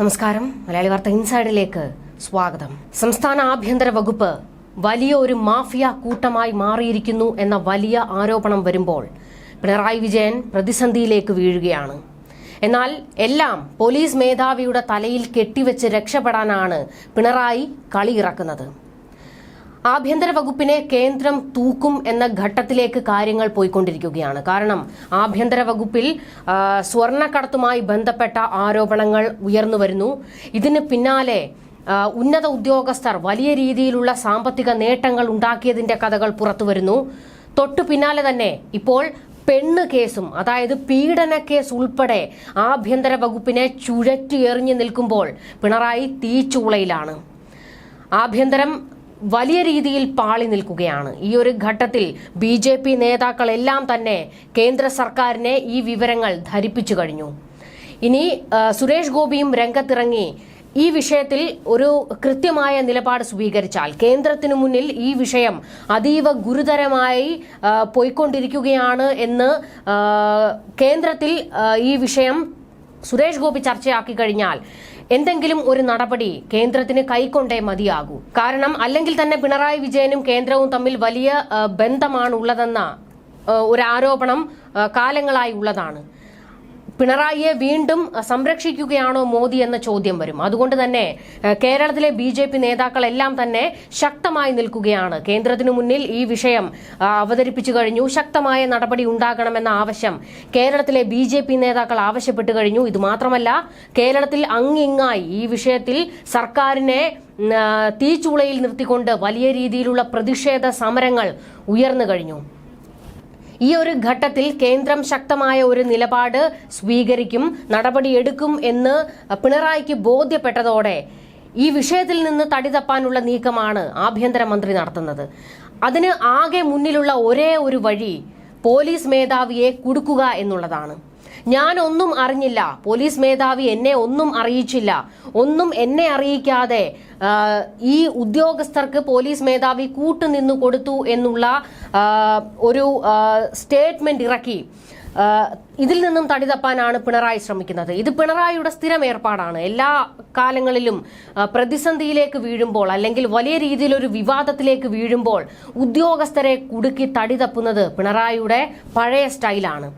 നമസ്കാരം. മലയാളി വാർത്ത ഇൻസൈഡിലേക്ക് സ്വാഗതം. സംസ്ഥാന ആഭ്യന്തര വകുപ്പ് വലിയ ഒരു മാഫിയ കൂട്ടമായി മാറിയിരിക്കുന്നു എന്ന വലിയ ആരോപണം വരുമ്പോൾ പിണറായി വിജയൻ പ്രതിസന്ധിയിലേക്ക് വീഴുകയാണ്. എന്നാൽ എല്ലാം പോലീസ് മേധാവിയുടെ തലയിൽ കെട്ടിവെച്ച് രക്ഷപ്പെടാനാണ് പിണറായി കളിയിറക്കുന്നത് ആഭ്യന്തര വകുപ്പിനെ കേന്ദ്രം തൂക്കും എന്ന ഘട്ടത്തിലേക്ക് കാര്യങ്ങൾ പോയിക്കൊണ്ടിരിക്കുകയാണ്. കാരണം ആഭ്യന്തര വകുപ്പിൽ സ്വർണക്കടത്തുമായി ബന്ധപ്പെട്ട ആരോപണങ്ങൾ ഉയർന്നു വരുന്നു. ഇതിന് പിന്നാലെ ഉന്നത ഉദ്യോഗസ്ഥർ വലിയ രീതിയിലുള്ള സാമ്പത്തിക നേട്ടങ്ങൾ ഉണ്ടാക്കിയതിന്റെ കഥകൾ പുറത്തു വരുന്നു. തൊട്ടു പിന്നാലെ തന്നെ ഇപ്പോൾ പെണ്ണ് കേസും അതായത് പീഡന കേസ് ഉൾപ്പെടെ ആഭ്യന്തര വകുപ്പിനെ ചുഴറ്റി എറിഞ്ഞു നിൽക്കുമ്പോൾ പിണറായി തീച്ചൂളയിലാണ് ആഭ്യന്തരം വലിയ രീതിയിൽ പാളി നിൽക്കുകയാണ്. ഈ ഒരു ഘട്ടത്തിൽ ബി ജെ പി നേതാക്കളെല്ലാം തന്നെ കേന്ദ്ര സർക്കാരിനെ ഈ വിവരങ്ങൾ ധരിപ്പിച്ചു കഴിഞ്ഞു. ഇനി സുരേഷ് ഗോപിയും രംഗത്തിറങ്ങി. ഈ വിഷയത്തിൽ ഒരു കൃത്യമായ നിലപാട് സ്വീകരിച്ചാൽ കേന്ദ്രത്തിനു മുന്നിൽ ഈ വിഷയം അതീവ ഗുരുതരമായി പോയിക്കൊണ്ടിരിക്കുകയാണ് എന്ന് കേന്ദ്രത്തിൽ ഈ വിഷയം സുരേഷ് ഗോപി ചർച്ചയാക്കി കഴിഞ്ഞാൽ എന്തെങ്കിലും ഒരു നടപടി കേന്ദ്രത്തിന് കൈക്കൊണ്ടേ മതിയാകൂ. കാരണം അല്ലെങ്കിൽ തന്നെ പിണറായി വിജയനും കേന്ദ്രവും തമ്മിൽ വലിയ ബന്ധമാണ് ബന്ധമാണുള്ളതെന്ന ഒരു ആരോപണം കാലങ്ങളായി ഉള്ളതാണ്. പിണറായിയെ വീണ്ടും സംരക്ഷിക്കുകയാണോ മോദി എന്ന ചോദ്യം വരും. അതുകൊണ്ട് തന്നെ കേരളത്തിലെ ബി ജെ പി നേതാക്കളെല്ലാം തന്നെ ശക്തമായി നിൽക്കുകയാണ്. കേന്ദ്രത്തിനു മുന്നിൽ ഈ വിഷയം അവതരിപ്പിച്ചു കഴിഞ്ഞു. ശക്തമായ നടപടി ഉണ്ടാകണമെന്ന ആവശ്യം കേരളത്തിലെ ബി ജെ പി നേതാക്കൾ ആവശ്യപ്പെട്ടു കഴിഞ്ഞു. ഇത് മാത്രമല്ല കേരളത്തിൽ അങ്ങിങ്ങായി ഈ വിഷയത്തിൽ സർക്കാരിനെ തീച്ചുളയിൽ നിർത്തിക്കൊണ്ട് വലിയ രീതിയിലുള്ള പ്രതിഷേധ സമരങ്ങൾ ഉയർന്നു കഴിഞ്ഞു. ഈ ഒരു ഘട്ടത്തിൽ കേന്ദ്രം ശക്തമായ ഒരു നിലപാട് സ്വീകരിക്കും നടപടിയെടുക്കും എന്ന് പിണറായിക്ക് ബോധ്യപ്പെട്ടതോടെ ഈ വിഷയത്തിൽ നിന്ന് തടി തപ്പാനുള്ള നീക്കമാണ് ആഭ്യന്തരമന്ത്രി നടത്തുന്നത്. അതിന് ആകെ മുന്നിലുള്ള ഒരേ ഒരു വഴി പോലീസ് മേധാവിയെ കുടുക്കുക എന്നുള്ളതാണ്. ഞാൻ ഒന്നും അറിഞ്ഞില്ല. പോലീസ് മേധാവി എന്നെ ഒന്നും അറിയിച്ചില്ല. ഒന്നും എന്നെ അറിയിക്കാതെ ഈ ഉദ്യോഗസ്ഥർക്ക് പോലീസ് മേധാവി കൂട്ടുനിന്നു കൊടുത്തു എന്നുള്ള ഒരു സ്റ്റേറ്റ്മെന്റ് ഇറക്കി. ഇതിൽ നിന്നും തടി തപ്പാനാണ് പിണറായി ശ്രമിക്കുന്നത്. ഇത് പിണറായിയുടെ സ്ഥിരം ഏർപ്പാടാണ്. എല്ലാ കാലങ്ങളിലും പ്രതിസന്ധിയിലേക്ക് വീഴുമ്പോൾ അല്ലെങ്കിൽ വലിയ രീതിയിൽ ഒരു വിവാദത്തിലേക്ക് വീഴുമ്പോൾ ഉദ്യോഗസ്ഥരെ കുടുക്കി തടി തപ്പുന്നത് പിണറായിയുടെ പഴയ സ്റ്റൈലാണ്.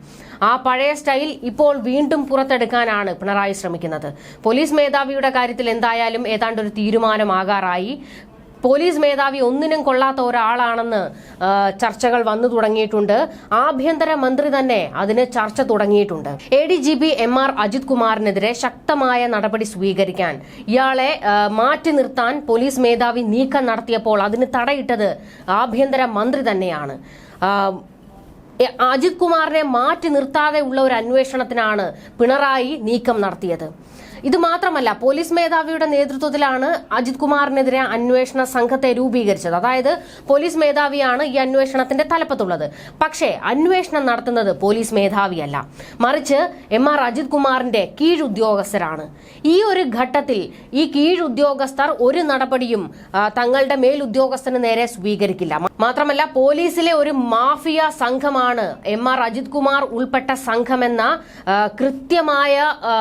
ആ പഴയ സ്റ്റൈൽ ഇപ്പോൾ വീണ്ടും പുറത്തെടുക്കാനാണ് പിണറായി ശ്രമിക്കുന്നത്. പോലീസ് മേധാവിയുടെ കാര്യത്തിൽ എന്തായാലും ഏതാണ്ട് ഒരു തീരുമാനമാകാറായി. പോലീസ് മേധാവി ഒന്നിനും കൊള്ളാത്ത ഒരാളാണെന്ന് ചർച്ചകൾ വന്നു തുടങ്ങിയിട്ടുണ്ട്. ആഭ്യന്തര മന്ത്രി തന്നെ അതിന് ചർച്ച തുടങ്ങിയിട്ടുണ്ട്. A D G P M R Ajith കുമാറിനെതിരെ ശക്തമായ നടപടി സ്വീകരിക്കാൻ. ഇയാളെ മാറ്റി നിർത്താൻ പോലീസ് മേധാവി നീക്കം നടത്തിയപ്പോൾ അതിന് തടയിട്ടത് ആഭ്യന്തര മന്ത്രി തന്നെയാണ്. അജിത് കുമാറിനെ മാറ്റി നിർത്താതെ ഉള്ള ഒരു അന്വേഷണത്തിനാണ് പിണറായി നീക്കം നടത്തിയത്. ഇത് മാത്രമല്ല പോലീസ് മേധാവിയുടെ നേതൃത്വത്തിലാണ് അജിത് കുമാറിനെതിരെ അന്വേഷണ സംഘത്തെ രൂപീകരിച്ചത്. അതായത് പോലീസ് മേധാവിയാണ് ഈ അന്വേഷണത്തിന്റെ തലപ്പത്തുള്ളത്. പക്ഷേ അന്വേഷണം നടത്തുന്നത് പോലീസ് മേധാവിയല്ല. മറിച്ച് എം ആർ അജിത് കുമാറിന്റെ കീഴുദ്യോഗസ്ഥരാണ്. ഈ ഒരു ഘട്ടത്തിൽ ഈ കീഴുദ്യോഗസ്ഥർ ഒരു നടപടിയും തങ്ങളുടെ മേലുദ്യോഗസ്ഥന് നേരെ സ്വീകരിക്കില്ല. മാത്രമല്ല പോലീസിലെ ഒരു മാഫിയ സംഘമാണ് എം ആർ അജിത് കുമാർ ഉൾപ്പെട്ട സംഘമെന്ന കൃത്യമായ ആ,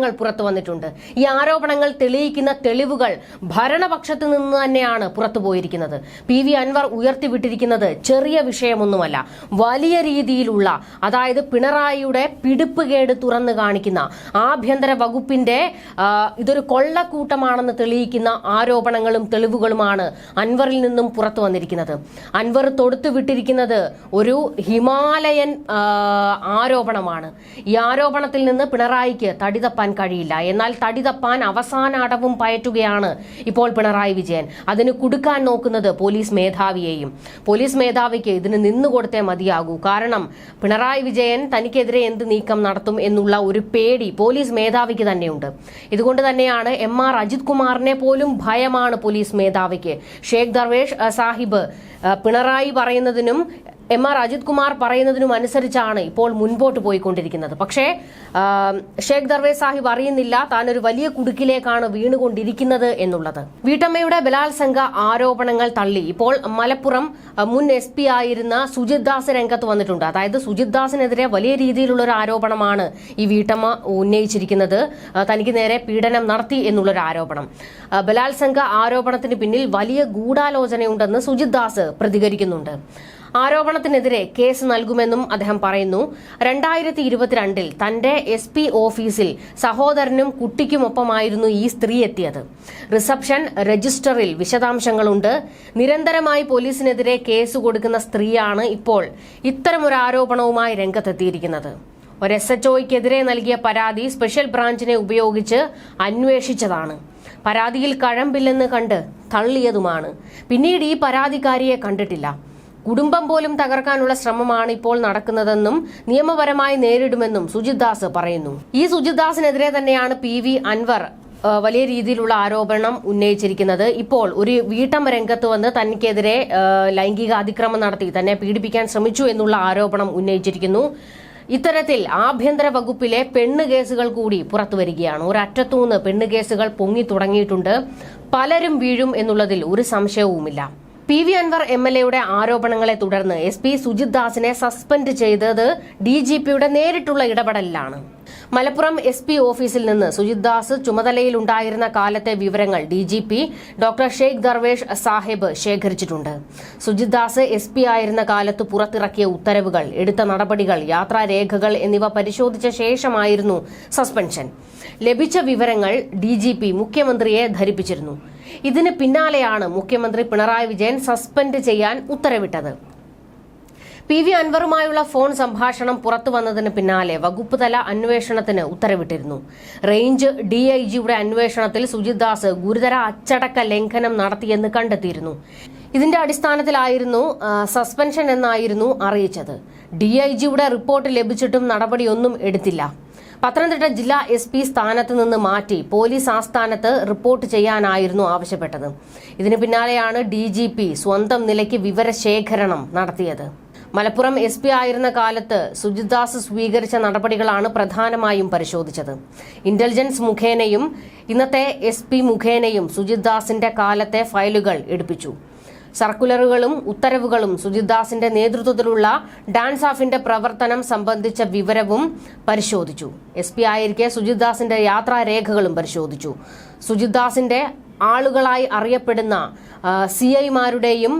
ആരോപണങ്ങൾ പുറത്തു വന്നിട്ടുണ്ട്. ഈ ആരോപണങ്ങൾ തെളിയിക്കുന്ന തെളിവുകൾ ഭരണപക്ഷത്തു നിന്ന് തന്നെയാണ് പുറത്തു പോയിരിക്കുന്നത്. പി വി അൻവർ ഉയർത്തിവിട്ടിരിക്കുന്നത് ചെറിയ വിഷയമൊന്നുമല്ല. വലിയ രീതിയിലുള്ള അതായത് പിണറായിയുടെ പിടിപ്പുകേട് തുറന്നു കാണിക്കുന്ന ആഭ്യന്തര വകുപ്പിന്റെ ഇതൊരു കൊള്ളക്കൂട്ടമാണെന്ന് തെളിയിക്കുന്ന ആരോപണങ്ങളും തെളിവുകളുമാണ് അൻവറിൽ നിന്നും പുറത്തു വന്നിരിക്കുന്നത്. അൻവർ തൊടുത്തു വിട്ടിരിക്കുന്നത് ഒരു ഹിമാലയൻ ആരോപണമാണ്. ഈ ആരോപണത്തിൽ നിന്ന് പിണറായിക്ക് തടി തപ്പാൻ കഴിയില്ല. എന്നാൽ തടി തപ്പാൻ അവസാന അടവും പയറ്റുകയാണ് ഇപ്പോൾ പിണറായി വിജയൻ. അതിന് കുടുക്കാൻ നോക്കുന്നത് പോലീസ് മേധാവിയെയും. പോലീസ് മേധാവിക്ക് ഇതിന് നിന്നുകൊടുത്തേ മതിയാകൂ. കാരണം പിണറായി വിജയൻ തനിക്കെതിരെ എന്ത് നീക്കം നടത്തും എന്നുള്ള ഒരു പേടി പോലീസ് മേധാവിക്ക് തന്നെയുണ്ട്. ഇതുകൊണ്ട് തന്നെയാണ് എം ആർ അജിത് കുമാറിനെ പോലും ഭയമാണ് പോലീസ് മേധാവിക്ക്. ഷേഖ് ദർവേഷ് സാഹിബ് പിണറായി പറയുന്നതിനും എം ആർ അജിത് കുമാർ പറയുന്നതിനും അനുസരിച്ചാണ് ഇപ്പോൾ മുൻപോട്ട് പോയിക്കൊണ്ടിരിക്കുന്നത്. പക്ഷേ ഷേഖ് ദർവേ സാഹിബ് അറിയുന്നില്ല താൻ ഒരു വലിയ കുടുക്കിലേക്കാണ് വീണുകൊണ്ടിരിക്കുന്നത് എന്നുള്ളത്. വീട്ടമ്മയുടെ ബലാത്സംഗ ആരോപണങ്ങൾ തള്ളി. ഇപ്പോൾ മലപ്പുറം മുൻ എസ് പി ആയിരുന്ന സുജിത് ദാസ് രംഗത്ത് വന്നിട്ടുണ്ട്. അതായത് സുജിത് ദാസിനെതിരെ വലിയ രീതിയിലുള്ള ഒരു ആരോപണമാണ് ഈ വീട്ടമ്മ ഉന്നയിച്ചിരിക്കുന്നത്. തനിക്ക് നേരെ പീഡനം നടത്തി എന്നുള്ളൊരു ആരോപണം. ബലാത്സംഗ ആരോപണത്തിന് പിന്നിൽ വലിയ ഗൂഢാലോചനയുണ്ടെന്ന് സുജിത് ദാസ് പ്രതികരിക്കുന്നുണ്ട്. ആരോപണത്തിനെതിരെ കേസ് നൽകുമെന്നും അദ്ദേഹം പറയുന്നു. രണ്ടായിരത്തി ഇരുപത്തിരണ്ടിൽ തന്റെ എസ് പി ഓഫീസിൽ സഹോദരനും കുട്ടിക്കുമൊപ്പമായിരുന്നു ഈ സ്ത്രീ എത്തിയത്. റിസപ്ഷൻ രജിസ്റ്ററിൽ വിശദാംശങ്ങളുണ്ട്. നിരന്തരമായി പോലീസിനെതിരെ കേസ് കൊടുക്കുന്ന സ്ത്രീയാണ് ഇപ്പോൾ ഇത്തരമൊരു ആരോപണവുമായി രംഗത്തെത്തിയിരിക്കുന്നത്. ഒരു എസ് എച്ച് ഒയ്ക്കെതിരെ നൽകിയ പരാതി സ്പെഷ്യൽ ബ്രാഞ്ചിനെ ഉപയോഗിച്ച് അന്വേഷിച്ചതാണ്. പരാതിയിൽ കഴമ്പില്ലെന്ന് കണ്ട് തള്ളിയതുമാണ്. പിന്നീട് ഈ പരാതിക്കാരിയെ കണ്ടിട്ടില്ല. കുടുംബം പോലും തകർക്കാനുള്ള ശ്രമമാണ് ഇപ്പോൾ നടക്കുന്നതെന്നും നിയമപരമായി നേരിടുമെന്നും സുജിത് ദാസ് പറയുന്നു. ഈ സുജിത് ദാസിനെതിരെ തന്നെയാണ് പി വി അൻവർ വലിയ രീതിയിലുള്ള ആരോപണം ഉന്നയിച്ചിരിക്കുന്നത്. ഇപ്പോൾ ഒരു വീട്ടമ്മ രംഗത്ത് വന്ന് തനിക്കെതിരെ ലൈംഗിക അതിക്രമം നടത്തി തന്നെ പീഡിപ്പിക്കാൻ ശ്രമിച്ചു എന്നുള്ള ആരോപണം ഉന്നയിച്ചിരിക്കുന്നു. ഇത്തരത്തിൽ ആഭ്യന്തര വകുപ്പിലെ പെണ്ണ് കേസുകൾ കൂടി പുറത്തു വരികയാണ്. ഒരറ്റത്തുനിന്ന് പെണ്ണ് കേസുകൾ പൊങ്ങി തുടങ്ങിയിട്ടുണ്ട്. പലരും വീഴും എന്നുള്ളതിൽ ഒരു സംശയവുമില്ല. P V Anvar M L എയുടെ ആരോപണങ്ങളെ തുടർന്ന് എസ് പി സുജിത് ദാസിനെ സസ്പെൻഡ് ചെയ്തത് ഡി ജി പിയുടെ നേരിട്ടുള്ള ഇടപെടലിലാണ്. മലപ്പുറം എസ് പി ഓഫീസിൽ നിന്ന് സുജിത് ദാസ് ചുമതലയിലുണ്ടായിരുന്ന കാലത്തെ വിവരങ്ങൾ D G P doctor Sheikh Darvesh Sahib ശേഖരിച്ചിട്ടുണ്ട്. സുജിത് ദാസ് എസ് പി ആയിരുന്ന കാലത്ത് പുറത്തിറക്കിയ ഉത്തരവുകൾ എടുത്ത നടപടികൾ യാത്രാരേഖകൾ എന്നിവ പരിശോധിച്ച ശേഷമായിരുന്നു സസ്പെൻഷൻ. ലഭിച്ച വിവരങ്ങൾ ഡി ജി പി മുഖ്യമന്ത്രിയെ ധരിപ്പിച്ചിരുന്നു. ഇതിന് പിന്നാലെയാണ് മുഖ്യമന്ത്രി പിണറായി വിജയൻ സസ്പെൻഡ് ചെയ്യാൻ ഉത്തരവിട്ടത്. പി വി അൻവറുമായുള്ള ഫോൺ സംഭാഷണം പുറത്തു വന്നതിന് പിന്നാലെ വകുപ്പ് തല അന്വേഷണത്തിന് ഉത്തരവിട്ടിരുന്നു. റേഞ്ച് ഡിഐജിയുടെ അന്വേഷണത്തിൽ സുജിത് ദാസ് ഗുരുതര അച്ചടക്ക ലംഘനം നടത്തിയെന്ന് കണ്ടെത്തിയിരുന്നു. ഇതിന്റെ അടിസ്ഥാനത്തിലായിരുന്നു സസ്പെൻഷൻ എന്നായിരുന്നു അറിയിച്ചത്. ഡിഐജിയുടെ റിപ്പോർട്ട് ലഭിച്ചിട്ടും നടപടിയൊന്നും എടുത്തില്ല. പത്തനംതിട്ട ജില്ലാ എസ് പി സ്ഥാനത്ത് നിന്ന് മാറ്റി പോലീസ് ആസ്ഥാനത്ത് റിപ്പോർട്ട് ചെയ്യാനായിരുന്നു ആവശ്യപ്പെട്ടത്. ഇതിന് പിന്നാലെയാണ് ഡി ജി പി സ്വന്തം നിലയ്ക്ക് വിവരശേഖരണം നടത്തിയത്. മലപ്പുറം എസ് പി ആയിരുന്ന കാലത്ത് സുജിദ്ദാസ് സ്വീകരിച്ച നടപടികളാണ് പ്രധാനമായും പരിശോധിച്ചത്. ഇന്റലിജൻസ് മുഖേനയും ഇന്നത്തെ എസ് പി മുഖേനയും സുജിത് ദാസിന്റെ കാലത്തെ ഫയലുകൾ എടുപ്പിച്ചു. സർക്കുലറുകളും ഉത്തരവുകളും സുജിത്ദാസിന്റെ നേതൃത്വത്തിലുള്ള ഡാൻസ് ഓഫിന്റെ പ്രവർത്തനം സംബന്ധിച്ച വിവരവും പരിശോധിച്ചു. എസ് പി ആയിരിക്കെ സുജിത്ദാസിന്റെ യാത്രാരേഖകളും പരിശോധിച്ചു. സുജിത്ദാസിന്റെ ആളുകളായി അറിയപ്പെടുന്ന സി ഐമാരുടെയും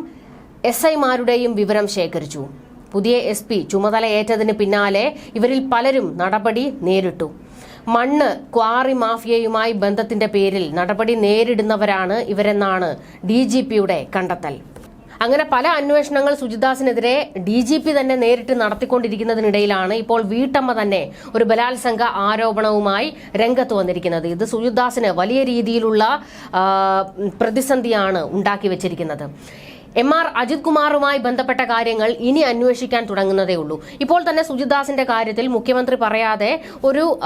എസ് ഐമാരുടെയും വിവരം ശേഖരിച്ചു. പുതിയ എസ് പി ചുമതലയേറ്റതിന് പിന്നാലെ ഇവരിൽ പലരും നടപടി നേരിട്ടു. മണ്ണ് ക്വാറി മാഫിയയുമായി ബന്ധത്തിന്റെ പേരിൽ നടപടി നേരിടുന്നവരാണ് ഇവരെന്നാണ് ഡി ജി പിയുടെ കണ്ടെത്തൽ. അങ്ങനെ പല അന്വേഷണങ്ങൾ സുജിദാസിനെതിരെ ഡി ജി പി തന്നെ നേരിട്ട് നടത്തിക്കൊണ്ടിരിക്കുന്നതിനിടയിലാണ് ഇപ്പോൾ വീട്ടമ്മ തന്നെ ഒരു ബലാത്സംഗ ആരോപണവുമായി രംഗത്ത് വന്നിരിക്കുന്നത്. ഇത് സുജിദാസിന് വലിയ രീതിയിലുള്ള പ്രതിസന്ധിയാണ് ഉണ്ടാക്കി വെച്ചിരിക്കുന്നത്. എം ആർ അജിത് കുമാറുമായി ബന്ധപ്പെട്ട കാര്യങ്ങൾ ഇനി അന്വേഷിക്കാൻ തുടങ്ങുന്നതേ ഉള്ളൂ. ഇപ്പോൾ തന്നെ സുജിദാസിന്റെ കാര്യത്തിൽ മുഖ്യമന്ത്രി പറയാതെ ഒരു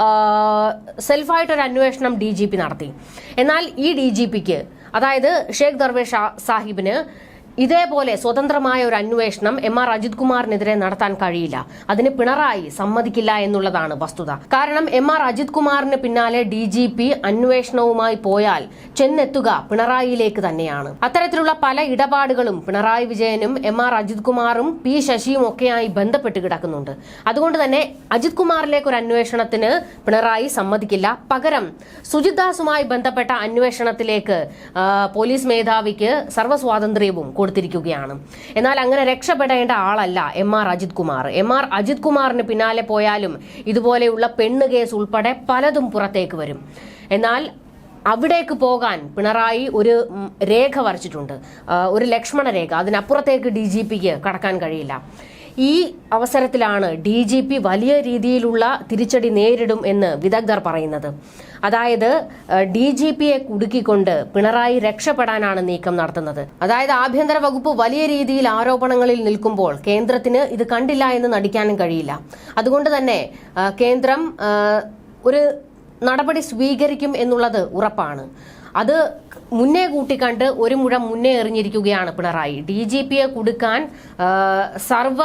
സെൽഫായിട്ടൊരു അന്വേഷണം ഡി നടത്തി. എന്നാൽ ഈ ഡി അതായത് ഷേഖ് ദർവേഷ് സാഹിബിന് ഇതേപോലെ സ്വതന്ത്രമായ ഒരു അന്വേഷണം എം ആർ അജിത് കുമാറിനെതിരെ നടത്താൻ കഴിയില്ല. അതിന് പിണറായി സമ്മതിക്കില്ല എന്നുള്ളതാണ് വസ്തുത. കാരണം എം ആർ അജിത് കുമാറിന് പിന്നാലെ ഡി ജി പി അന്വേഷണവുമായി പോയാൽ ചെന്നെത്തുക പിണറായിയിലേക്ക് തന്നെയാണ്. അത്തരത്തിലുള്ള പല ഇടപാടുകളും പിണറായി വിജയനും എം ആർ അജിത് കുമാറും പി ശശിയും ഒക്കെയായി ബന്ധപ്പെട്ട് കിടക്കുന്നുണ്ട്. അതുകൊണ്ട് തന്നെ അജിത് കുമാറിലേക്ക് ഒരു അന്വേഷണത്തിന് പിണറായി സമ്മതിക്കില്ല. പകരം സുജിത് ദാസുമായി ബന്ധപ്പെട്ട അന്വേഷണത്തിലേക്ക് പോലീസ് മേധാവിക്ക് സർവസ്വാതന്ത്ര്യവും കൊടുത്തിരിക്കുകയാണ്. എന്നാൽ അങ്ങനെ രക്ഷപ്പെടേണ്ട ആളല്ല M R Ajith Kumar. M R Ajith കുമാറിന് പിന്നാലെ പോയാലും ഇതുപോലെയുള്ള പെണ്ണ് കേസ് ഉൾപ്പെടെ പലതും പുറത്തേക്ക് വരും. എന്നാൽ അവിടേക്ക് പോകാൻ പിണറായി ഒരു രേഖ വരച്ചിട്ടുണ്ട്. ഒരു ലക്ഷ്മണ രേഖ. അതിനപ്പുറത്തേക്ക് ഡി ജി പിക്ക് കടക്കാൻ കഴിയില്ല. ഈ അവസരത്തിലാണ് ഡി ജി പി വലിയ രീതിയിലുള്ള തിരിച്ചടി നേരിടും എന്ന് വിദഗ്ധർ പറയുന്നത്. അതായത് ഡി ജി പിയെ കുടുക്കിക്കൊണ്ട് പിണറായി രക്ഷപ്പെടാനാണ് നീക്കം നടത്തുന്നത്. അതായത് ആഭ്യന്തര വകുപ്പ് വലിയ രീതിയിൽ ആരോപണങ്ങളിൽ നിൽക്കുമ്പോൾ കേന്ദ്രത്തിന് ഇത് കണ്ടില്ല എന്ന് നടിക്കാനും കഴിയില്ല. അതുകൊണ്ട് തന്നെ കേന്ദ്രം ഒരു നടപടി സ്വീകരിക്കും എന്നുള്ളത് ഉറപ്പാണ്. അത് മുന്നേ കൂട്ടിക്കണ്ട് ഒരു മുഴം മുന്നേ എറിഞ്ഞിരിക്കുകയാണ് പിണറായി. ഡി ജി പിയെ കൊടുക്കാൻ സർവ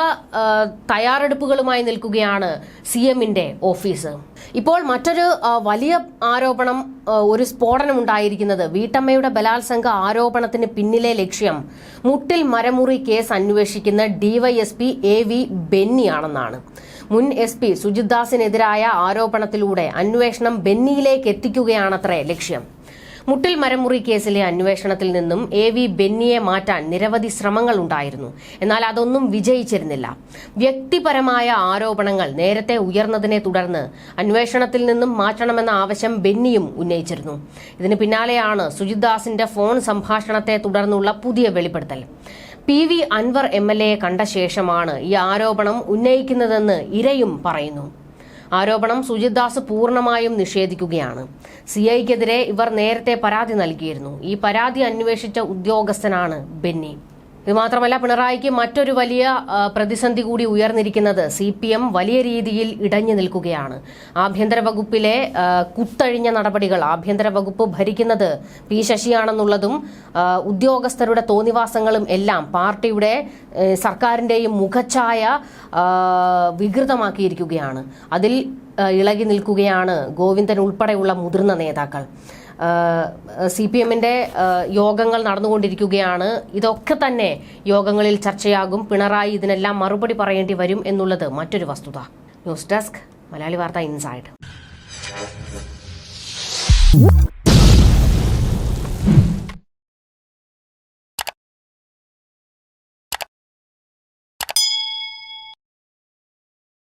തയ്യാറെടുപ്പുകളുമായി നിൽക്കുകയാണ് സി എമ്മിന്റെ ഓഫീസ്. ഇപ്പോൾ മറ്റൊരു വലിയ ആരോപണം ഒരു സ്ഫോടനം ഉണ്ടായിരിക്കുന്നത് വീട്ടമ്മയുടെ ബലാത്സംഗ ആരോപണത്തിന് പിന്നിലെ ലക്ഷ്യം മുട്ടിൽ മരമുറി കേസ് അന്വേഷിക്കുന്ന ഡിവൈഎസ്പി എ വി ബെന്നിയാണെന്നാണ്. മുൻ എസ് പി സുജിത് ദാസിനെതിരായ ആരോപണത്തിലൂടെ അന്വേഷണം ബെന്നിയിലേക്ക് എത്തിക്കുകയാണത്രേ ലക്ഷ്യം. മുട്ടിൽ മരമുറി കേസിലെ അന്വേഷണത്തിൽ നിന്നും എ വി ബെന്നിയെ മാറ്റാൻ നിരവധി ശ്രമങ്ങൾ ഉണ്ടായിരുന്നു. എന്നാൽ അതൊന്നും വിജയിച്ചിരുന്നില്ല. വ്യക്തിപരമായ ആരോപണങ്ങൾ നേരത്തെ ഉയർന്നതിനെ തുടർന്ന് അന്വേഷണത്തിൽ നിന്നും മാറ്റണമെന്ന ആവശ്യം ബെന്നിയും ഉന്നയിച്ചിരുന്നു. ഇതിന് പിന്നാലെയാണ് സുജിത്ദാസിന്റെ ഫോൺ സംഭാഷണത്തെ തുടർന്നുള്ള പുതിയ വെളിപ്പെടുത്തൽ. P V Anvar M L എയെ കണ്ട ശേഷമാണ് ഈ ആരോപണം ഉന്നയിക്കുന്നതെന്ന് ഇരയും പറയുന്നു. ആരോപണം സുജിത് ദാസ് പൂർണമായും നിഷേധിക്കുകയാണ്. സി ഐക്കെതിരെ ഇവർ നേരത്തെ പരാതി നൽകിയിരുന്നു. ഈ പരാതി അന്വേഷിച്ച ഉദ്യോഗസ്ഥനാണ് ബെന്നി. ഇത് മാത്രമല്ല പിണറായിക്ക് മറ്റൊരു വലിയ പ്രതിസന്ധി കൂടി ഉയർന്നിരിക്കുന്നത് സി പി എം വലിയ രീതിയിൽ ഇടഞ്ഞു നിൽക്കുകയാണ്. ആഭ്യന്തര വകുപ്പിലെ കുത്തഴിഞ്ഞ നടപടികൾ ആഭ്യന്തര വകുപ്പ് ഭരിക്കുന്നത് പി ശശിയാണെന്നുള്ളതും ഉദ്യോഗസ്ഥരുടെ തോന്നിവാസങ്ങളും എല്ലാം പാർട്ടിയുടെ സർക്കാരിന്റെയും മുഖച്ഛായ വികൃതമാക്കിയിരിക്കുകയാണ്. അതിൽ ഇളകി നിൽക്കുകയാണ് ഗോവിന്ദൻ ഉൾപ്പെടെയുള്ള മുതിർന്ന നേതാക്കൾ. സി പി എമ്മിന്റെ യോഗങ്ങൾ നടന്നുകൊണ്ടിരിക്കുകയാണ്. ഇതൊക്കെ തന്നെ യോഗങ്ങളിൽ ചർച്ചയാകും. പിണറായി ഇതിനെല്ലാം മറുപടി പറയേണ്ടി വരും എന്നുള്ളത് മറ്റൊരു വസ്തുത. ന്യൂസ് ഡെസ്ക് മലയാളി വാർത്ത ഇൻസൈഡ്.